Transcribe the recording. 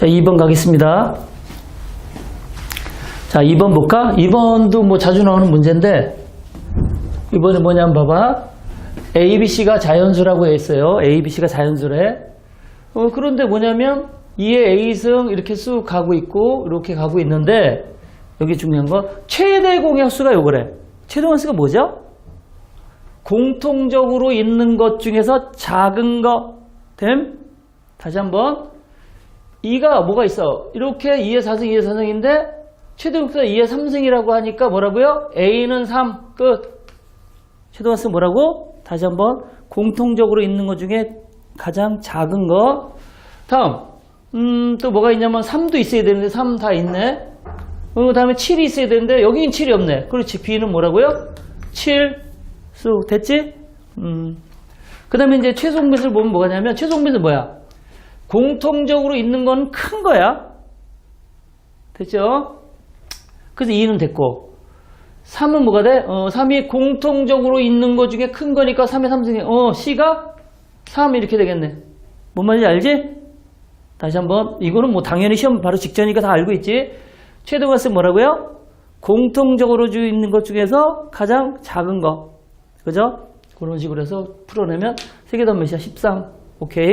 자, 2번 가겠습니다. 자, 2번 볼까? 2번도 뭐 자주 나오는 문제인데, 이번에 뭐냐 한번 봐봐. ABC가 자연수라고 했어요. ABC가 자연수래. 어, 그런데 뭐냐면, 2의 A승 이렇게 쑥 가고 있고, 이렇게 가고 있는데, 여기 중요한 거, 최대 공약수가 요거래. 최대 공약수가 뭐죠? 공통적으로 있는 것 중에서 작은 거, 됨? 다시 한번. 2가 뭐가 있어? 이렇게 2의 4승, 2의 4승인데, 최대공수가 2의 3승이라고 하니까 뭐라고요? A는 3, 끝. 최대공수 뭐라고? 다시 한번. 공통적으로 있는 것 중에 가장 작은 거. 다음. 음, 또 뭐가 있냐면 3도 있어야 되는데 3 다 있네. 그 다음에 7이 있어야 되는데 여기는 7이 없네. 그렇지. B는 뭐라고요? 7. 수 됐지? 음. 그 다음에 이제 최소공배수를 보면 뭐가 냐면 최소공배수 뭐야? 공통적으로 있는 건 큰 거야. 됐죠? 그래서 2는 됐고 3은 뭐가 돼? 어, 3이 공통적으로 있는 것 중에 큰 거니까 3의 3승에 어, C가 3 이렇게 되겠네. 뭔 말인지 알지? 다시 한번 이거는 뭐 당연히 시험 바로 직전이니까 다 알고 있지. 최대값은 뭐라고요? 공통적으로 주 있는 것 중에서 가장 작은 거. 그죠? 그런 식으로 해서 풀어내면 세개 더몇이야 13. 오케이.